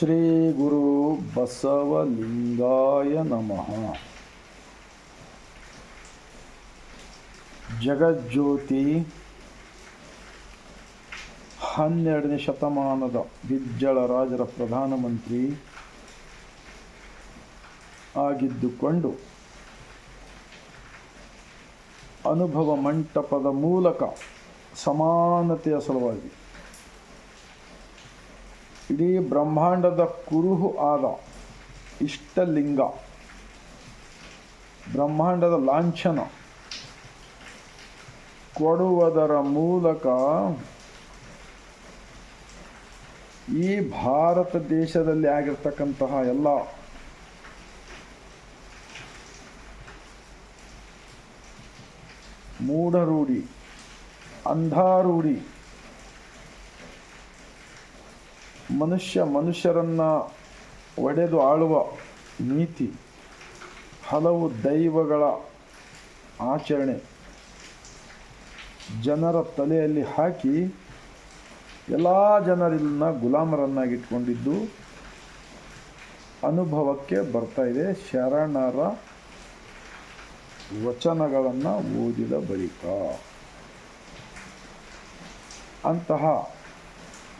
ಶ್ರೀ ಗುರು ಬಸವಲಿಂಗಾಯ ನಮಃ. ಜಗಜ್ಯೋತಿ ಹನ್ನೆರಡನೇ ಶತಮಾನದ ಬಿಜ್ಜಳ ರಾಜರ ಪ್ರಧಾನಮಂತ್ರಿ ಆಗಿದ್ದುಕೊಂಡು ಅನುಭವ ಮಂಟಪದ ಮೂಲಕ ಸಮಾನತೆಯ ಸಲುವಾಗಿ ಇಡೀ ಬ್ರಹ್ಮಾಂಡದ ಕುರುಹು ಆದ ಇಷ್ಟಲಿಂಗ, ಬ್ರಹ್ಮಾಂಡದ ಲಾಂಛನ ಕೊಡುವುದರ ಮೂಲಕ ಈ ಭಾರತ ದೇಶದಲ್ಲಿ ಆಗಿರ್ತಕ್ಕಂತಹ ಎಲ್ಲ ಮೂಢರೂಢಿ, ಅಂಧಾರೂಢಿ ಮನುಷ್ಯ ಮನುಷ್ಯರನ್ನ ಒಡೆದು ಆಳುವ ನೀತಿ, ಹಲವು ದೈವಗಳ ಆಚರಣೆ ಜನರ ತಲೆಯಲ್ಲಿ ಹಾಕಿ ಎಲ್ಲ ಜನರನ್ನ ಗುಲಾಮರನ್ನಾಗಿಟ್ಕೊಂಡಿದ್ದು ಅನುಭವಕ್ಕೆ ಬರ್ತಾ ಇದೆ. ಶರಣರ ವಚನಗಳನ್ನು ಓದಿದ ಬಳಿಕ ಅಂತಹ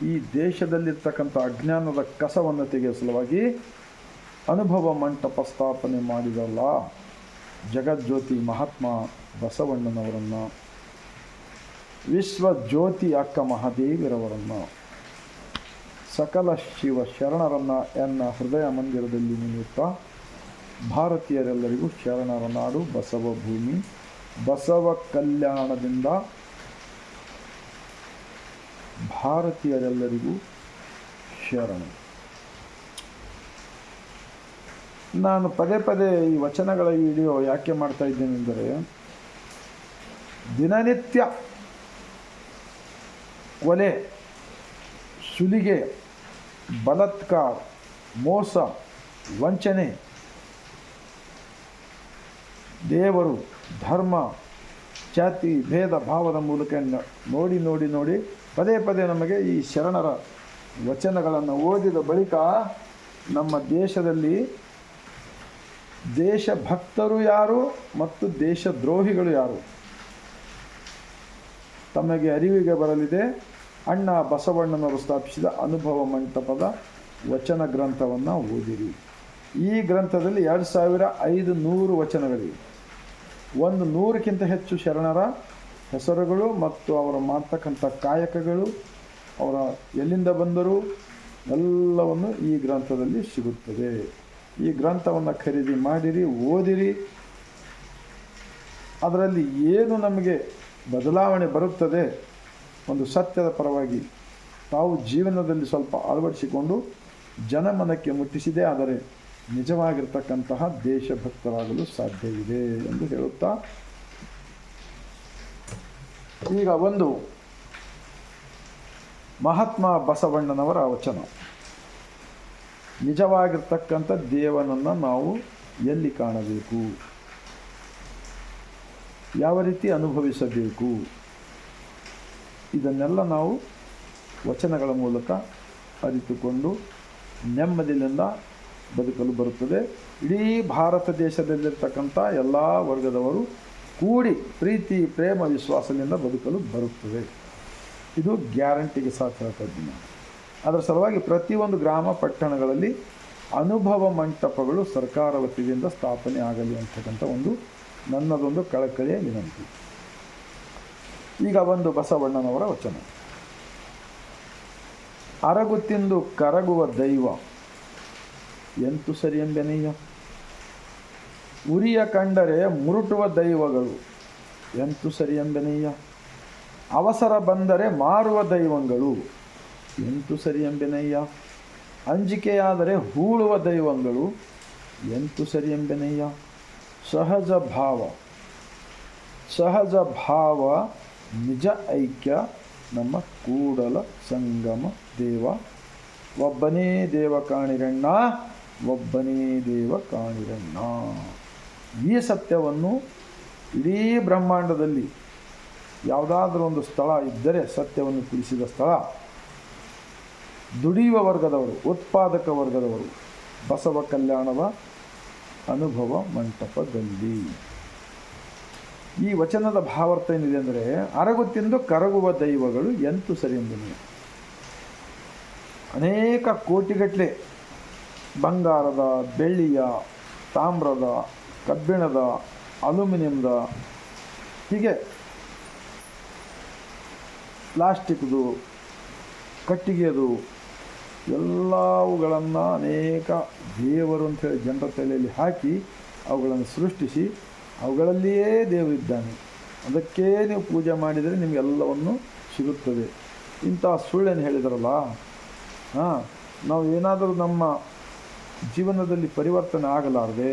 ಈ ದೇಶದಲ್ಲಿರ್ತಕ್ಕಂಥ ಅಜ್ಞಾನದ ಕಸವನ್ನು ತೆಗೆಯುವ ಸಲುವಾಗಿ ಅನುಭವ ಮಂಟಪ ಸ್ಥಾಪನೆ ಮಾಡಿದಲ್ಲ ಜಗಜ್ಯೋತಿ ಮಹಾತ್ಮ ಬಸವಣ್ಣನವರನ್ನು, ವಿಶ್ವಜ್ಯೋತಿ ಅಕ್ಕ ಮಹಾದೇವಿರವರನ್ನು, ಸಕಲ ಶಿವ ಶರಣರನ್ನು ಎನ್ನ ಹೃದಯ ಮಂದಿರದಲ್ಲಿ ನಿಮಿತ್ತ ಭಾರತೀಯರೆಲ್ಲರಿಗೂ ಶರಣರ ನಾಡು ಬಸವ ಭೂಮಿ, ಬಸವ ಕಲ್ಯಾಣದಿಂದ ಭಾರತೀಯರೆಲ್ಲರಿಗೂ ಶರಣ. ನಾನು ಪದೇ ಪದೇ ಈ ವಚನಗಳ ವಿಡಿಯೋ ಯಾಕೆ ಮಾಡ್ತಾ ಇದ್ದೇನೆಂದರೆ ದಿನನಿತ್ಯ ಕೊಲೆ, ಸುಲಿಗೆ, ಬಲತ್ಕಾರ, ಮೋಸ, ವಂಚನೆ, ದೇವರು, ಧರ್ಮ, ಜಾತಿ, ಭೇದ, ಭಾವದ ಮೂಲಕ ನೋಡಿ ನೋಡಿ ನೋಡಿ ಪದೇ ಪದೇ ನಮಗೆ ಈ ಶರಣರ ವಚನಗಳನ್ನು ಓದಿದ ಬಳಿಕ ನಮ್ಮ ದೇಶದಲ್ಲಿ ದೇಶಭಕ್ತರು ಯಾರು ಮತ್ತು ದೇಶದ್ರೋಹಿಗಳು ಯಾರು? ತಮಗೆ ಅರಿವಿಗೆ ಬರಲಿದೆ. ಅಣ್ಣ ಬಸವಣ್ಣನವರು ಸ್ಥಾಪಿಸಿದ ಅನುಭವ ಮಂಟಪದ ವಚನ ಗ್ರಂಥವನ್ನು ಓದಿರಿ. ಈ ಗ್ರಂಥದಲ್ಲಿ ಎರಡು ಸಾವಿರ ಐದು ನೂರು ವಚನಗಳಿವೆ. ಒಂದು ನೂರಕ್ಕಿಂತ ಹೆಚ್ಚು ಶರಣರ ಹೆಸರುಗಳು ಮತ್ತು ಅವರು ಮಾಡ್ತಕ್ಕಂಥ ಕಾಯಕಗಳು, ಅವರ ಎಲ್ಲಿಂದ ಬಂದರು ಎಲ್ಲವನ್ನು ಈ ಗ್ರಂಥದಲ್ಲಿ ಸಿಗುತ್ತದೆ. ಈ ಗ್ರಂಥವನ್ನು ಖರೀದಿ ಮಾಡಿರಿ, ಓದಿರಿ. ಅದರಲ್ಲಿ ಏನು ನಮಗೆ ಬದಲಾವಣೆ ಬರುತ್ತದೆ? ಒಂದು ಸತ್ಯದ ಪರವಾಗಿ ತಾವು ಜೀವನದಲ್ಲಿ ಸ್ವಲ್ಪ ಅಳವಡಿಸಿಕೊಂಡು ಜನಮನಕ್ಕೆ ಮುಟ್ಟಿಸಿದೆ, ಆದರೆ ನಿಜವಾಗಿರ್ತಕ್ಕಂತಹ ದೇಶಭಕ್ತರಾಗಲು ಸಾಧ್ಯವಿದೆ ಎಂದು ಹೇಳುತ್ತಾ ಈಗ ಒಂದು ಮಹಾತ್ಮ ಬಸವಣ್ಣನವರ ವಚನ. ನಿಜವಾಗಿರ್ತಕ್ಕಂಥ ದೇವನನ್ನು ನಾವು ಎಲ್ಲಿ ಕಾಣಬೇಕು? ಯಾವ ರೀತಿ ಅನುಭವಿಸಬೇಕು? ಇದನ್ನೆಲ್ಲ ನಾವು ವಚನಗಳ ಮೂಲಕ ಅರಿತುಕೊಂಡು ನೆಮ್ಮದಿಯಿಂದ ಬದುಕಲು ಬರುತ್ತದೆ. ಇಡೀ ಭಾರತ ದೇಶದಲ್ಲಿರ್ತಕ್ಕಂಥ ಎಲ್ಲ ವರ್ಗದವರು ಕೂಡಿ ಪ್ರೀತಿ, ಪ್ರೇಮ, ವಿಶ್ವಾಸದಿಂದ ಬದುಕಲು ಬರುತ್ತದೆ. ಇದು ಗ್ಯಾರಂಟಿಗೆ ನಾನು. ಅದರ ಸಲುವಾಗಿ ಪ್ರತಿಯೊಂದು ಗ್ರಾಮ ಪಟ್ಟಣಗಳಲ್ಲಿ ಅನುಭವ ಮಂಟಪಗಳು ಸರ್ಕಾರ ವತಿಯಿಂದ ಸ್ಥಾಪನೆ ಆಗಲಿ ಅಂತಕ್ಕಂಥ ಒಂದು ನನ್ನದೊಂದು ಕಳಕಳಿಯ ವಿನಂತಿ. ಈಗ ಒಂದು ಬಸವಣ್ಣನವರ ವಚನ. ಅರಗು ತಿಂದು ಕರಗುವ ದೈವ, ಎಂತು ಸರಿ ಎಂಬೆನಯ್ಯ? ಉರಿಯ ಕಂಡರೆ ಮುರುಟುವ ದೈವಗಳು. ಎಂತು ಸರಿ ಎಂಬೆನಯ್ಯ ಅವಸರ ಬಂದರೆ ಮಾರುವ ದೈವಗಳು. ಎಂತು ಸರಿ ಎಂಬೆನಯ್ಯ ಅಂಜಿಕೆಯಾದರೆ ಹೂಳುವ ದೈವಗಳು. ಎಂತು ಸರಿ ಎಂಬೆನಯ್ಯ ಸಹಜ ಭಾವ. ಸಹಜ ಭಾವ, ನಿಜ ಐಕ್ಯ, ನಮ್ಮ ಕೂಡಲ ಸಂಗಮ ದೇವ. ಒಬ್ಬನೇ ದೇವ ಕಾಣಿರಣ್ಣ, ಒಬ್ಬನೇ ದೇವ ಕಾಣಿರಣ್ಣ. ಈ ಸತ್ಯವನ್ನು ಇಡೀ ಬ್ರಹ್ಮಾಂಡದಲ್ಲಿ ಯಾವುದಾದ್ರೂ ಒಂದು ಸ್ಥಳ ಇದ್ದರೆ ಸತ್ಯವನ್ನು ತಿಳಿಸಿದ ಸ್ಥಳ. ದುಡಿಯುವ ವರ್ಗದವರು, ಉತ್ಪಾದಕ ವರ್ಗದವರು, ಬಸವ ಕಲ್ಯಾಣದ ಅನುಭವ ಮಂಟಪದಲ್ಲಿ. ಈ ವಚನದ ಭಾವಾರ್ಥ ಏನಿದೆ ಅಂದರೆ, ಅರಗು ತಿಂದು ಕರಗುವ ದೈವಗಳು ಎಂತು ಸರಿ ಎಂಬುದು. ಅನೇಕ ಕೋಟಿಗಟ್ಟಲೆ ಬಂಗಾರದ, ಬೆಳ್ಳಿಯ, ತಾಮ್ರದ ಕಬ್ಬಿಣದ ಅಲ್ಯೂಮಿನಿಯಮ್ದ ಹೀಗೆ ಪ್ಲಾಸ್ಟಿಕ್ದು, ಕಟ್ಟಿಗೆದು, ಎಲ್ಲವುಗಳನ್ನು ಅನೇಕ ದೇವರು ಅಂತೇಳಿ ಜನರ ತಲೆಯಲ್ಲಿ ಹಾಕಿ ಅವುಗಳನ್ನು ಸೃಷ್ಟಿಸಿ ಅವುಗಳಲ್ಲಿಯೇ ದೇವರಿದ್ದಾನೆ ಅದಕ್ಕೆ ನೀವು ಪೂಜೆ ಮಾಡಿದರೆ ನಿಮಗೆಲ್ಲವನ್ನು ಸಿಗುತ್ತದೆ. ಇಂಥ ಸುಳ್ಳೇನು ಹೇಳಿದರಲ್ಲ? ಹಾಂ ನಾವು ಏನಾದರೂ ನಮ್ಮ ಜೀವನದಲ್ಲಿ ಪರಿವರ್ತನೆ ಆಗಲಾರದೆ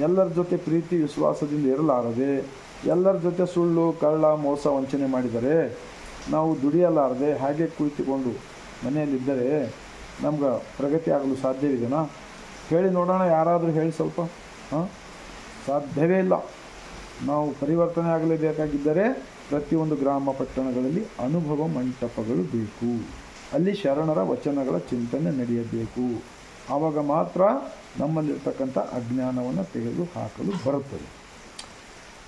ಎಲ್ಲರ ಜೊತೆ ಪ್ರೀತಿ, ವಿಶ್ವಾಸದಿಂದ ಇರಲಾರದೆ, ಎಲ್ಲರ ಜೊತೆ ಸುಳ್ಳು, ಕಳ್ಳ, ಮೋಸ ವಂಚನೆ ಮಾಡಿದರೆ ನಾವು ದುಡಿಯಲಾರದೆ ಹಾಗೆ ಕುಳಿತುಕೊಂಡು ಮನೆಯಲ್ಲಿದ್ದರೆ ನಮ್ಗೆ ಪ್ರಗತಿ ಆಗಲು ಸಾಧ್ಯವಿದೆನಾ? ಹೇಳಿ ನೋಡೋಣ, ಯಾರಾದರೂ ಹೇಳಿ ಸ್ವಲ್ಪ. ಹಾಂ? ಸಾಧ್ಯವೇ ಇಲ್ಲ. ನಾವು ಪರಿವರ್ತನೆ ಆಗಲೇಬೇಕಾಗಿದ್ದರೆ ಪ್ರತಿಯೊಂದು ಗ್ರಾಮ ಪಟ್ಟಣಗಳಲ್ಲಿ ಅನುಭವ ಮಂಟಪಗಳು ಬೇಕು. ಅಲ್ಲಿ ಶರಣರ ವಚನಗಳ ಚಿಂತನೆ ನಡೆಯಬೇಕು. ಆವಾಗ ಮಾತ್ರ ನಮ್ಮಲ್ಲಿರ್ತಕ್ಕಂಥ ಅಜ್ಞಾನವನ್ನು ತೆಗೆದು ಹಾಕಲು ಬರುತ್ತದೆ.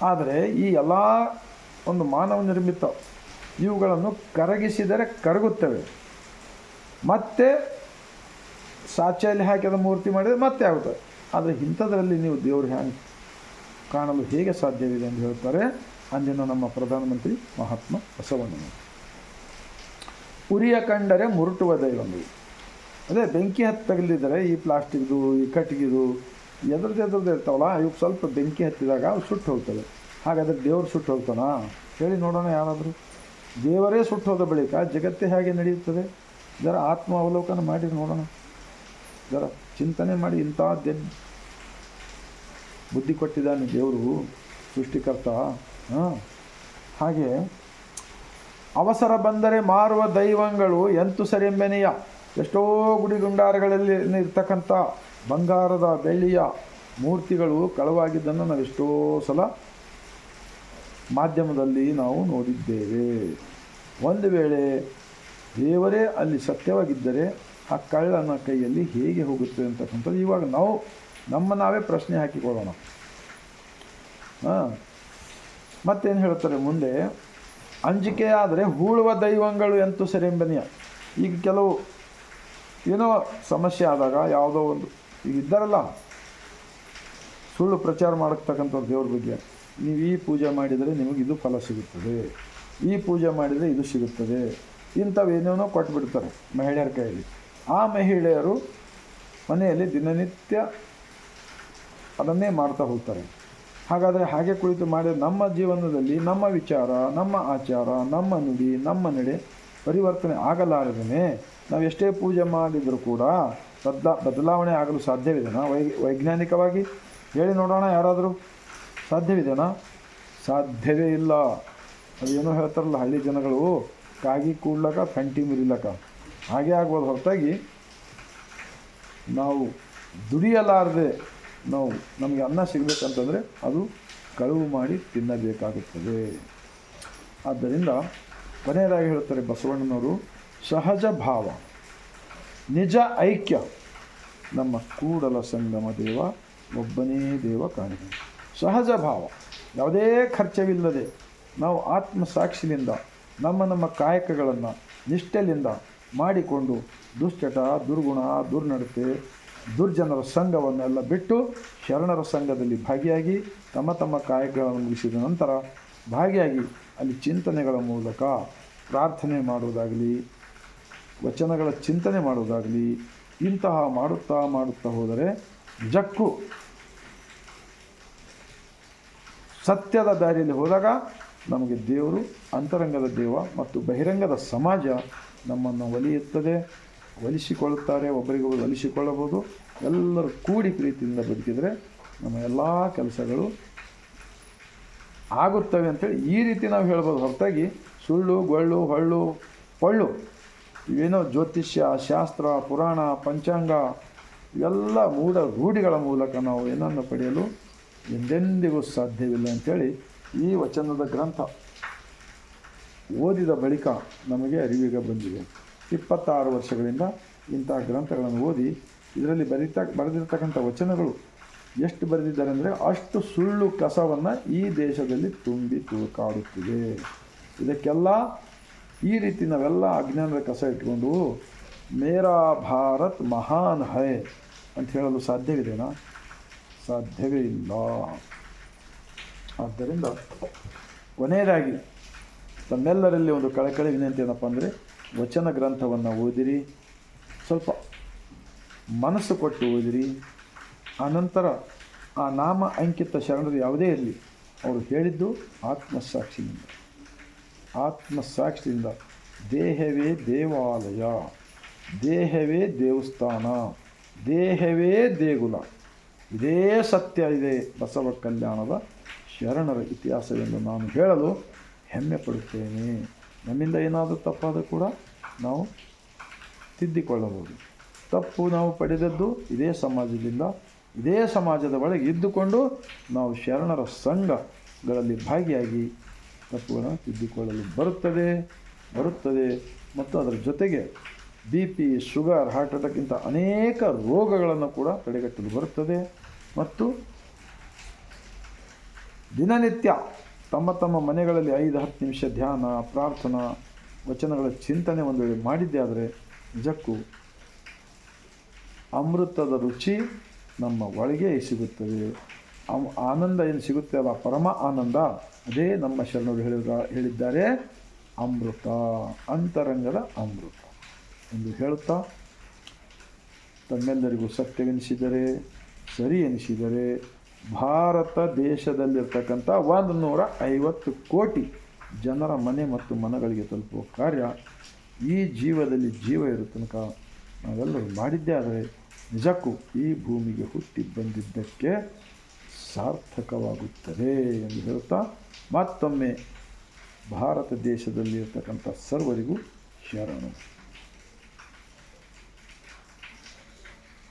ಆದರೆ ಈ ಎಲ್ಲ ಒಂದು ಮಾನವ ನಿರ್ಮಿತ ಇವುಗಳನ್ನು ಕರಗಿಸಿದರೆ ಕರಗುತ್ತವೆ. ಮತ್ತೆ ಸಾಚೆಯಲ್ಲಿ ಹಾಕಿದ ಮೂರ್ತಿ ಮಾಡಿದರೆ ಮತ್ತೆ ಆಗುತ್ತದೆ. ಆದರೆ ಇಂಥದ್ರಲ್ಲಿ ನೀವು ದೇವರು ಹ್ಯಾಂಗೆ ಕಾಣಲು ಹೇಗೆ ಸಾಧ್ಯವಿದೆ ಎಂದು ಹೇಳ್ತಾರೆ, ಅಂದಿನ ನಮ್ಮ ಪ್ರಧಾನಮಂತ್ರಿ ಮಹಾತ್ಮ ಬಸವಣ್ಣನವರು. ಉರಿಯ ಕಂಡರೆ ಮುರುಟುವ ದೈವಗಳು ಅದೇ ಬೆಂಕಿ ಹತ್ತಿ ತಗಲಿದರೆ ಈ ಪ್ಲಾಸ್ಟಿಕ್ದು, ಈ ಕಟ್ಟಿಗೆದು, ಎದ್ರದ್ದು ಎದ್ರದ್ದು ಇರ್ತಾವಲ್ಲ, ಇವು ಸ್ವಲ್ಪ ಬೆಂಕಿ ಹತ್ತಿದಾಗ ಅವು ಸುಟ್ಟು ಹೋಗ್ತವೆ. ಹಾಗಾದ್ರೆ ದೇವರು ಸುಟ್ಟು ಹೋಗ್ತಾನಾ? ಹೇಳಿ ನೋಡೋಣ ಯಾರಾದರೂ. ದೇವರೇ ಸುಟ್ಟು ಹೋದ ಬಳಿಕ ಜಗತ್ತೇ ಹೇಗೆ ನಡೆಯುತ್ತದೆ? ಜರ ಆತ್ಮ ಅವಲೋಕನ ಮಾಡಿ ನೋಡೋಣ. ಜರ ಚಿಂತನೆ ಮಾಡಿ ಇಂಥ ಬುದ್ಧಿ ಕೊಟ್ಟಿದ್ದಾನೆ ದೇವರು, ಸೃಷ್ಟಿಕರ್ತ. ಹಾಂ. ಹಾಗೆ ಅವಸರ ಬಂದರೆ ಮಾರುವ ದೈವಗಳು ಎಂತು ಸರಿಯೆಂಬೆನೆಯ ಎಷ್ಟೋ ಗುಡಿ ಗುಂಡಾರಗಳಲ್ಲಿ ಇರ್ತಕ್ಕಂಥ ಬಂಗಾರದ ಬೆಳ್ಳಿಯ ಮೂರ್ತಿಗಳು ಕಳವಾಗಿದ್ದನ್ನು ನಾವು ಎಷ್ಟೋ ಸಲ ಮಾಧ್ಯಮದಲ್ಲಿ ನಾವು ನೋಡಿದ್ದೇವೆ. ಒಂದು ವೇಳೆ ದೇವರೇ ಅಲ್ಲಿ ಸತ್ಯವಾಗಿದ್ದರೆ ಆ ಕಳ್ಳನ ಕೈಯಲ್ಲಿ ಹೇಗೆ ಹೋಗುತ್ತೆ ಅಂತಕ್ಕಂಥದ್ದು ಇವಾಗ ನಾವು ನಮ್ಮ ನಾವೇ ಪ್ರಶ್ನೆ ಹಾಕಿಕೊಳ್ಳೋಣ. ಹಾಂ? ಮತ್ತೇನು ಹೇಳ್ತಾರೆ ಮುಂದೆ ಅಂಜಿಕೆ ಆದರೆ ಹೂಳುವ ದೈವಗಳು ಎಂತೂ ಸೆರೆಂಬನಿಯ. ಈಗ ಕೆಲವು ಏನೋ ಸಮಸ್ಯೆ ಆದಾಗ ಯಾವುದೋ ಒಂದು, ಈಗ ಇದ್ದಾರಲ್ಲ, ಸುಳ್ಳು ಪ್ರಚಾರ ಮಾಡತಕ್ಕಂಥವ್ರು ದೇವ್ರ ಬಗ್ಗೆ, ನೀವು ಈ ಪೂಜೆ ಮಾಡಿದರೆ ನಿಮಗೆ ಇದು ಫಲ ಸಿಗುತ್ತದೆ, ಈ ಪೂಜೆ ಮಾಡಿದರೆ ಇದು ಸಿಗುತ್ತದೆ ಇಂಥವೇನೇನೋ ಕೊಟ್ಬಿಡ್ತಾರೆ ಮಹಿಳೆಯರ ಕೈಯಲ್ಲಿ. ಆ ಮಹಿಳೆಯರು ಮನೆಯಲ್ಲಿ ದಿನನಿತ್ಯ ಅದನ್ನೇ ಮಾಡ್ತಾ ಹೋಗ್ತಾರೆ. ಹಾಗಾದರೆ ಹಾಗೆ ಕುಳಿತು ಮಾಡಿದ ನಮ್ಮ ಜೀವನದಲ್ಲಿ ನಮ್ಮ ವಿಚಾರ, ನಮ್ಮ ಆಚಾರ, ನಮ್ಮ ನುಡಿ, ನಮ್ಮ ನಡೆ ಪರಿವರ್ತನೆ ಆಗಲಾರದೇ ನಾವು ಎಷ್ಟೇ ಪೂಜೆ ಮಾಡಿದರೂ ಕೂಡ ಬದಲಾ, ಬದಲಾವಣೆ ಆಗಲು ಸಾಧ್ಯವಿದೆನಾ? ವೈ, ವೈಜ್ಞಾನಿಕವಾಗಿ ಹೇಳಿ ನೋಡೋಣ ಯಾರಾದರೂ. ಸಾಧ್ಯವಿದೆನಾ? ಸಾಧ್ಯವೇ ಇಲ್ಲ. ಅದೇನೋ ಹೇಳ್ತಾರಲ್ಲ, ಹಳ್ಳಿ ಜನಗಳು, ಕಾಗಿ ಕೂಡ್ಲಕ್ಕ ಕಂಟಿ ಮುರಿಲಕ್ಕ ಹಾಗೆ ಆಗ್ಬೋದು. ಹೊರತಾಗಿ ನಾವು ದುಡಿಯಲಾರದೆ ನಾವು ನಮಗೆ ಅನ್ನ ಸಿಗಬೇಕಂತಂದರೆ ಅದು ಕಳುವು ಮಾಡಿ ತಿನ್ನಬೇಕಾಗುತ್ತದೆ. ಆದ್ದರಿಂದ ಕೊನೆಯದಾಗಿ ಹೇಳ್ತಾರೆ ಬಸವಣ್ಣನವರು, ಸಹಜ ಭಾವ, ನಿಜ ಐಕ್ಯ, ನಮ್ಮ ಕೂಡಲ ಸಂಗಮ ದೇವ, ಒಬ್ಬನೇ ದೇವ ಕಾಣಿದೆ ಸಹಜ ಭಾವ, ಯಾವುದೇ ಖರ್ಚವಿಲ್ಲದೆ ನಾವು ಆತ್ಮ ಸಾಕ್ಷಿಯಿಂದ ನಮ್ಮ ನಮ್ಮ ಕಾಯಕಗಳನ್ನು ನಿಷ್ಠೆಯಿಂದ ಮಾಡಿಕೊಂಡು ದುಶ್ಚಟ, ದುರ್ಗುಣ, ದುರ್ನಡತೆ, ದುರ್ಜನರ ಸಂಘವನ್ನೆಲ್ಲ ಬಿಟ್ಟು ಶರಣರ ಸಂಘದಲ್ಲಿ ಭಾಗಿಯಾಗಿ ತಮ್ಮ ತಮ್ಮ ಕಾಯಕಗಳನ್ನು ಮುಗಿಸಿದ ನಂತರ ಭಾಗಿಯಾಗಿ ಅಲ್ಲಿ ಚಿಂತನೆಗಳ ಮೂಲಕ ಪ್ರಾರ್ಥನೆ ಮಾಡುವುದಾಗಲಿ, ವಚನಗಳ ಚಿಂತನೆ ಮಾಡುವುದಾಗಲಿ, ಇಂತಹ ಮಾಡುತ್ತಾ ಮಾಡುತ್ತಾ ಹೋದರೆ ಜಕ್ಕು ಸತ್ಯದ ದಾರಿಯಲ್ಲಿ ಹೋದಾಗ ನಮಗೆ ದೇವರು ಅಂತರಂಗದ ದೇವ ಮತ್ತು ಬಹಿರಂಗದ ಸಮಾಜ ನಮ್ಮನ್ನು ಒಲಿಯುತ್ತದೆ ಒಲಿಸಿಕೊಳ್ಳುತ್ತಾರೆ ಒಬ್ಬರಿಗೊಬ್ಬರು ಒಲಿಸಿಕೊಳ್ಳಬಹುದು. ಎಲ್ಲರೂ ಕೂಡಿ ಪ್ರೀತಿಯಿಂದ ಬದುಕಿದರೆ ನಮ್ಮ ಎಲ್ಲ ಕೆಲಸಗಳು ಆಗುತ್ತವೆ ಅಂತೇಳಿ ಈ ರೀತಿ ನಾವು ಹೇಳ್ಬೋದು. ಹೊರತಾಗಿ ಸುಳ್ಳು, ಗೊಳ್ಳು, ಹೊಳ್ಳು, ಪೊಳ್ಳು ಇವೇನೋ ಜ್ಯೋತಿಷ್ಯ, ಶಾಸ್ತ್ರ, ಪುರಾಣ, ಪಂಚಾಂಗ ಇವೆಲ್ಲ ಮೂಢ ರೂಢಿಗಳ ಮೂಲಕ ನಾವು ಏನನ್ನು ಪಡೆಯಲು ಎಂದೆಂದಿಗೂ ಸಾಧ್ಯವಿಲ್ಲ ಅಂಥೇಳಿ ಈ ವಚನದ ಗ್ರಂಥ ಓದಿದ ಬಳಿಕ ನಮಗೆ ಅರಿವಿಗೆ ಬಂದಿದೆ. ಇಪ್ಪತ್ತಾರು ವರ್ಷಗಳಿಂದ ಇಂತಹ ಗ್ರಂಥಗಳನ್ನು ಓದಿ ಇದರಲ್ಲಿ ಬರೀತಾ ಬರೆದಿರ್ತಕ್ಕಂಥ ವಚನಗಳು ಎಷ್ಟು ಬರೆದಿದ್ದಾರೆ ಅಂದರೆ ಅಷ್ಟು ಸುಳ್ಳು ಕಸವನ್ನು ಈ ದೇಶದಲ್ಲಿ ತುಂಬಿ ತುಳುಕಾಡುತ್ತಿದೆ. ಇದಕ್ಕೆಲ್ಲ ಈ ರೀತಿ ನಾವೆಲ್ಲ ಅಜ್ಞಾನದ ಕಸ ಇಟ್ಕೊಂಡು ಮೇರಾ ಭಾರತ್ ಮಹಾನ್ ಹೈ ಅಂತ ಹೇಳಲು ಸಾಧ್ಯವಿದೆನಾ? ಸಾಧ್ಯವೇ ಇಲ್ಲ. ಆದ್ದರಿಂದ ಕೊನೆಯದಾಗಿ ತಮ್ಮೆಲ್ಲರಲ್ಲಿ ಒಂದು ಕಳಕಳಿ ವಿನಂತಿ ಏನಪ್ಪ ಅಂದರೆ ವಚನ ಗ್ರಂಥವನ್ನು ಓದಿರಿ, ಸ್ವಲ್ಪ ಮನಸ್ಸು ಕೊಟ್ಟು ಓದಿರಿ ಆನಂತರ ಆ ನಾಮ ಅಂಕಿತ ಶರಣರು ಯಾವುದೇ ಇರಲಿ, ಅವರು ಹೇಳಿದ್ದು ಆತ್ಮಸಾಕ್ಷಿಯಿಂದ. ಆತ್ಮಸಾಕ್ಷಿಯಿಂದ ದೇಹವೇ ದೇವಾಲಯ, ದೇಹವೇ ದೇವಸ್ಥಾನ, ದೇಹವೇ ದೇಗುಲ. ಇದೇ ಸತ್ಯ ಇದೆ ಬಸವ ಕಲ್ಯಾಣದ ಶರಣರ ಇತಿಹಾಸವೆಂದು ನಾನು ಹೇಳಲು ಹೆಮ್ಮೆ ಪಡುತ್ತೇನೆ ನಮ್ಮಿಂದ ಏನಾದರೂ ತಪ್ಪಾದರೂ ಕೂಡ ನಾವು ತಿದ್ದಿಕೊಳ್ಳಬಹುದು. ತಪ್ಪು ನಾವು ಪಡೆದದ್ದು ಇದೇ ಸಮಾಜದಿಂದ ಇದೇ ಸಮಾಜದ ಒಳಗೆ ಇದ್ದುಕೊಂಡು ನಾವು ಶರಣರ ಸಂಘಗಳಲ್ಲಿ ಭಾಗಿಯಾಗಿ ತಪ್ಪುಗಳನ್ನು ತಿದ್ದಿಕೊಳ್ಳಲು ಬರುತ್ತದೆ ಬರುತ್ತದೆ. ಮತ್ತು ಅದರ ಜೊತೆಗೆ ಬಿ ಪಿ, ಶುಗರ್ ಹಾರ್ಟ್ ಅಟ್ಯಾಕ್ಕಿಂತ ಅನೇಕ ರೋಗಗಳನ್ನು ಕೂಡ ತಡೆಗಟ್ಟಲು ಬರುತ್ತದೆ. ಮತ್ತು ದಿನನಿತ್ಯ ತಮ್ಮ ತಮ್ಮ ಮನೆಗಳಲ್ಲಿ ಐದು, ಹತ್ತು ನಿಮಿಷ ಧ್ಯಾನ, ಪ್ರಾರ್ಥನಾ, ವಚನಗಳ ಚಿಂತನೆ ಒಂದು ವೇಳೆ ಮಾಡಿದ್ದೆ ಆದರೆ ನಿಜಕ್ಕೂ ಅಮೃತದ ರುಚಿ ನಮ್ಮ ಒಳಗೆ ಸಿಗುತ್ತದೆ. ಆನಂದ ಏನು ಸಿಗುತ್ತೆ? ಅಲ್ಲ ಪರಮ ಆನಂದ. ಅದೇ ನಮ್ಮ ಶರಣರು ಹೇಳಿದ ಹೇಳಿದ್ದಾರೆ, ಅಮೃತ, ಅಂತರಂಗದ ಅಮೃತ ಎಂದು ಹೇಳುತ್ತಾ ತಮ್ಮೆಲ್ಲರಿಗೂ ಸತ್ಯವೆನಿಸಿದರೆ ಸರಿ ಎನಿಸಿದರೆ, ಭಾರತ ದೇಶದಲ್ಲಿರ್ತಕ್ಕಂಥ ಒಂದು ನೂರ ಐವತ್ತು ಕೋಟಿ ಜನರ ಮನೆ ಮತ್ತು ಮನಗಳಿಗೆ ತಲುಪುವ ಕಾರ್ಯ ಈ ಜೀವದಲ್ಲಿ ಜೀವ ಇರೋ ತನಕ ನಾವೆಲ್ಲರೂ ಮಾಡಿದ್ದೇ ಆದರೆ ನಿಜಕ್ಕೂ ಈ ಭೂಮಿಗೆ ಹುಟ್ಟಿ ಬಂದಿದ್ದಕ್ಕೆ ಸಾರ್ಥಕವಾಗುತ್ತದೆ ಎಂದು ಹೇಳುತ್ತಾ ಮತ್ತೊಮ್ಮೆ ಭಾರತ ದೇಶದಲ್ಲಿರ್ತಕ್ಕಂಥ ಸರ್ವರಿಗೂ ಶರಣು.